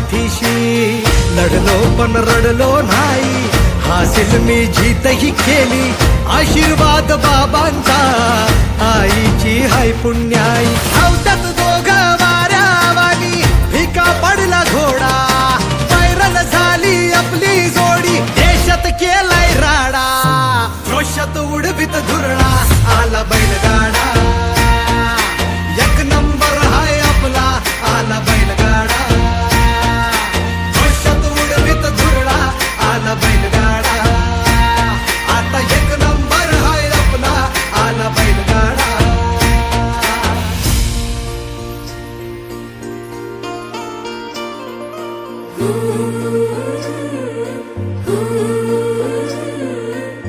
पाठीशी. लढलो पण रडलो नाही. हासिल मी जीतही केली. आशीर्वाद बाबांचा. आईची हाय पुण्याई. Ooh.